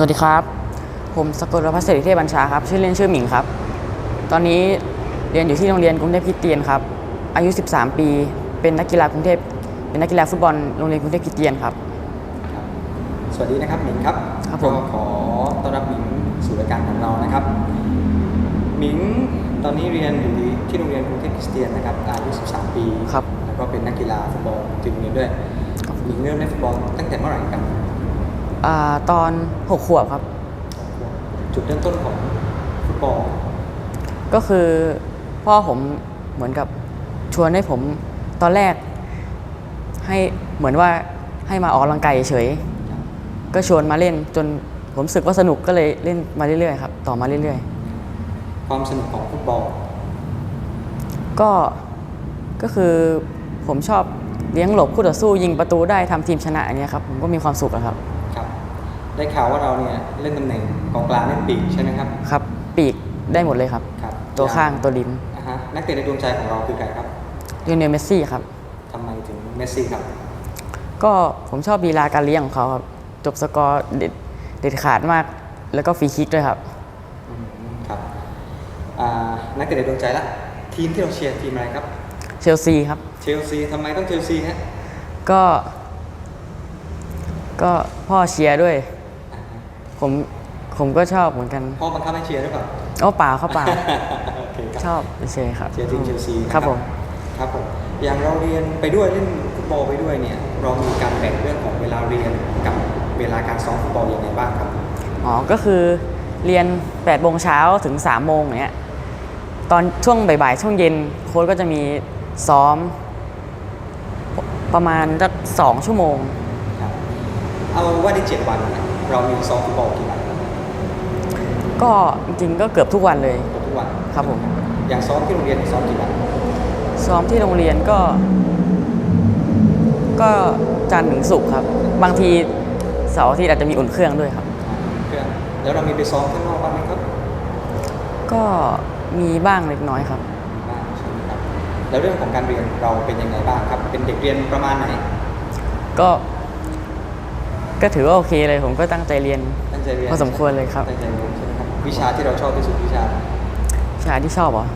วัสดีครับ ผมสกลพัฒน์เสรีเทพบัญชาครับ ชื่อเล่นชื่อหมิงครับ ตอนนี้เรียนอยู่ที่โรงเรียนกรุงเทพคริสเตียนครับ อายุ 13 ปี เป็นนักกีฬากรุงเทพ เป็นนักกีฬาฟุตบอลโรงเรียนกรุงเทพคริสเตียนครับ สวัสดีนะครับหมิงครับครับผมก็ขอต้อนรับหมิงสู่รายการของเรานะครับ หมิงตอนนี้เรียนอยู่ที่โรงเรียนกรุงเทพคริสเตียนนะครับ อายุ 13 ปีครับ แล้วก็เป็นนักกีฬาฟุตบอลทีมโรงเรียนด้วยหมิงเริ่มเล่นฟุตบอลตั้งแต่เมื่อไหร่ครับ อาตอน6ขวบครับ จุดเริ่มต้นของฟุตบอลก็คือพ่อผมเหมือนกับชวนให้ผมตอนแรก ให้เหมือนว่าให้มาออกกำลังกายเฉยๆก็ชวนมาเล่นจนผมรู้สึกว่าสนุกก็เลยเล่นมาเรื่อยๆครับต่อมาเรื่อยๆความสนุกของฟุตบอลก็ก็คือผมชอบเลี้ยงหลบคู่ต่อสู้ยิงประตูได้ทำทีมชนะอันเนี้ยครับผมก็มีความสุขแล้วครับครับ ได้ข่าวว่าเราเนี่ยเล่นตำแหน่งกองกลางเล่นปีกใช่ไหมครับครับ ปีกได้หมดเลยครับ ครับตัวข้างตัวริมอ่าฮะนักเตะในดวงใจของเราคือใครครับเลียนเนลเมสซี่ครับ ทำไมถึงเมสซี่ครับ ก็ผมชอบลีลาการเลี้ยงของเขาครับ จบสกอร์เด็ดเด็ดขาดมาก แล้วก็ฟรีคิกด้วยครับ อืมครับอ่านักเตะในดวงใจละทีมที่เราเชียร์ทีมอะไรครับเชลซีครับ เชลซีทำไมต้องเชลซีฮะก็ ก็พ่อเชียร์ด้วยอ่าฮะ ผมผมก็ชอบเหมือนกันพ่อบังคับให้เชียร์หรือเปล่าโอ้เปล่าครับเปล่าโอเคครับชอบเฉยๆครับเชียร์ทีมเชลซีนะครับผมครับผมอย่างเราเรียนไปด้วยเล่นฟุตบอลไปด้วยเนี่ยเรามีการแบ่งเรื่องของเวลาเรียนกับเวลาการซ้อมฟุตบอลยังไงบ้างครับอ๋อก็คือเรียน8โมงเช้าถึง3โมงอย่างเงี้ยตอนช่วงบ่ายๆช่วงเย็นโค้ชก็จะมีซ้อม ประมาณสักสองชั่วโมงครับเอาว่าในเจ็ดวัน เนี่ยเรามีซ้อมฟุตบอลกี่วันครับก็จริงๆก็เกือบทุกวันเลยทุกวันครับผมอย่างซ้อมที่โรงเรียนซ้อมกี่วันซ้อมที่โรงเรียนก็ ก็จันทร์ถึงศุกร์ครับ บางทีเสาร์อาทิตย์อาจจะมีอุ่นเครื่องด้วยครับ เพื่อนแล้วเรามีไปซ้อมข้างนอกบ้างไหมครับก็มีบ้างเล็กน้อยครับ บ้างใช่ไหมครับแล้วเรื่องของการเรียนเราเป็นยังไงบ้างครับ เป็นเด็กเรียนประมาณไหนก็ ก็ถือว่าโอเคเลยผมก็ตั้งใจเรียน ตั้งใจเรียนพอสมควรเลยครับตั้งใจเรียนใช่ไหมครับวิชาที่เราชอบที่สุดวิชาวิชาที่ชอบเหรอ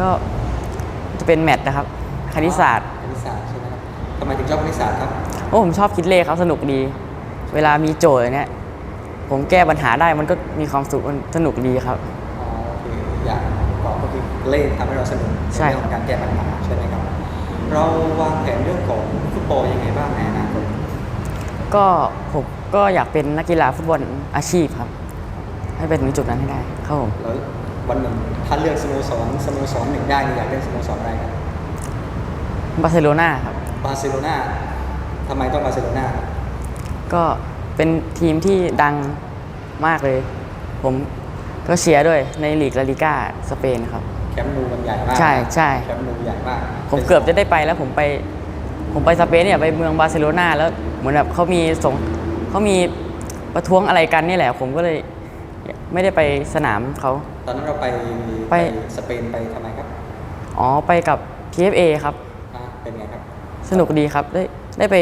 ก็จะเป็นแมทนะครับคณิตศาสตร์คณิตศาสตร์ใช่ไหมครับทำไมถึงชอบคณิตศาสตร์ครับโอ้ผมชอบคิดเลขครับสนุกดี เวลามีโจทย์เนี่ยผมแก้ปัญหาได้มันก็มีความสุขมันสนุกดีครับอ๋อโอเคอย่างบอกก็คือเลขทำให้เราสนุกใช่เรื่องของการแก้ปัญหาใช่ไหมครับ เราวางแผนเรื่องของฟุตบอลยังไงบ้างในอนาคต ก็ผมก็อยากเป็นนักกีฬาฟุตบอลอาชีพครับ ให้ไปถึงจุดนั้นให้ได้ครับผมแล้ววันหนึ่งถ้าเลือกสโมสรสโมสรหนึ่งได้เนี่ยอยากเล่นสโมสรอะไรครับบาร์เซโลนาครับบาร์เซโลนาทำไมต้องบาร์เซโลนาครับก็เป็นทีมที่ดังมากเลย ผมก็เชียร์ด้วยในลีกลาลิก้าสเปนครับ แคมป์นูมันใหญ่มาก ใช่ใช่แคมป์นูใหญ่มาก ผมเกือบจะได้ไปแล้วผมไป ผมไปสเปนเนี่ยไปเมืองบาร์เซโลนาแล้วเหมือนแบบเขามีสงเขามีประท้วงอะไรกันนี่แหละ ผมก็เลยไม่ได้ไปสนามเขาตอนนั้นเราไปไปสเปนไปทำไมครับ อ๋อไปกับ PFA ครับอ่าเป็นไงครับ สนุกดีครับได้ได้ไป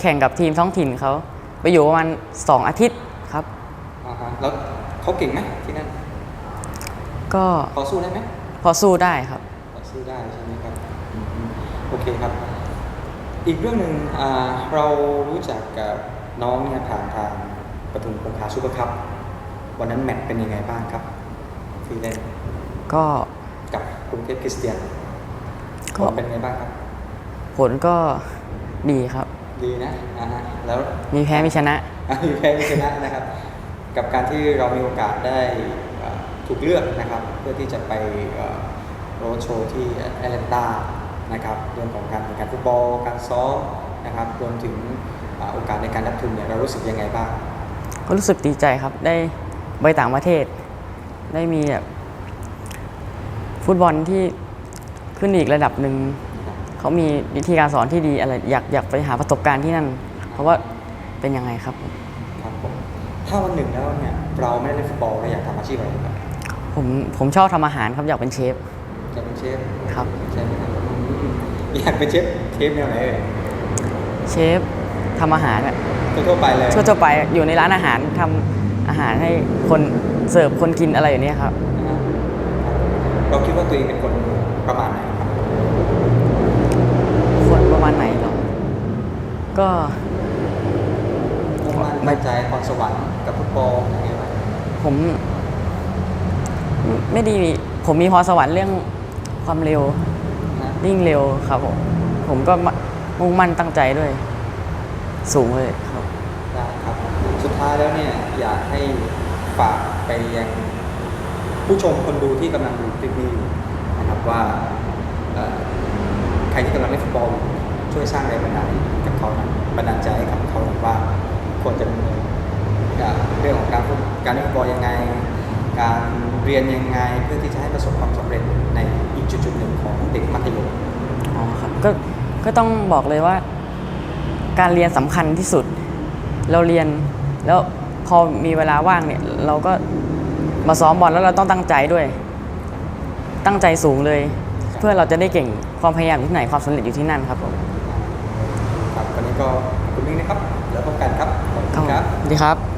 แข่งกับทีมท้องถิ่นเขาไปอยู่ประมาณสองอาทิตย์ครับอ่าฮะแล้วเขาเก่งไหมที่นั่น ก็พอสู้ได้ไหมพอสู้ได้ครับพอสู้ได้ใช่ไหมครับอืมโอเคครับ อีกเรื่องหนึ่งอ่าเรารู้จักกับน้องเนี่ยผ่านทางปทุมคงคาซูเปอร์คัพวันนั้นแมตช์เป็นยังไงบ้างครับที่เล่นก็กับกรุงเทพคริสเตียนก็ผลเป็นไงบ้างครับ ผลก็ดีครับ ดีนะอ่าฮะแล้วมีแพ้มีชนะอะมีแพ้มีชนะนะครับ กับการที่เรามีโอกาสได้เอ่อถูกเลือกนะครับ เพื่อที่จะไปโรดโชว์ที่แอตแลนตา นะครับเรื่องของการแข่งขันฟุตบอลการซ้อมนะครับรวมถึงเอ่อโอกาสในการรับทุนเนี่ยเรารู้สึกยังไงบ้าง ก็รู้สึกดีใจครับได้ไปต่างประเทศ ได้มีแบบฟุตบอลที่ขึ้นอีกระดับหนึ่งเขามีวิธีการสอนที่ดีอะไรอยากอยากไปหาประสบการณ์ที่นั่น เพราะว่าเป็นยังไงครับผมครับผมถ้าวันหนึ่งแล้วเนี่ยเราไม่ได้เล่นฟุตบอลเราอยากทำอาชีพอะไรครับผมผมชอบทำอาหารครับอยากเป็นเชฟอยากเป็นเชฟครับใช่ไหมครับ อืมอยากเป็นเชฟเชฟแนวไหนเอ่ยเชฟทำอาหารแบบทั่วๆไปเลยทั่วๆไปอยู่ในร้านอาหารทำอาหารให้คนเสิร์ฟคนกินอะไรอย่างเนี้ยครับนะฮะเราคิดว่าตัวเองเป็นคนประมาณไหนครับคนประมาณไหนเหรอ ก็มุ่งมั่นมั่นใจพรสวรรค์กับฟุตบอลอย่างเงี้ยไหมผมไม่ไม่ดีผมมีพรสวรรค์เรื่องความเร็วนะ วิ่งเร็วครับผม ผมก็มุ่งมั่นตั้งใจด้วย สูงเลยครับได้ครับสุดท้ายแล้วเนี่ยอยากให้ฝากไปยังผู้ชมคนดูที่กำลังดูคลิปนี้อยู่นะครับว่าใครที่กำลังเล่นฟุตบอลช่วยสร้างแรงบันดาลใจกับเขาน่อยบันดาลใจให้กับเขาหน่อว่าควรจะเรื่องของการการเล่นฟุตบอลยังไง การเรียนยังไงเพื่อที่จะให้ประสบความสำเร็จใน อีกจุดๆหนึ่งของเด็กมัธยมอ๋อครับก็ก็ต้องบอกเลยว่า การเรียนสำคัญที่สุด เราเรียนแล้วพอมีเวลาว่างเนี่ย เราก็มาซ้อมบอลแล้วเราต้องตั้งใจด้วย ตั้งใจสูงเลย เพื่อเราจะได้เก่งความพยายามอยู่ที่ไหนความสำเร็จอยู่ที่นั่นครับผมครับวันนี้ก็ขอบคุณมิ้งนะครับ แล้วพบกันครับขอบคุณครับสวัสดีครับ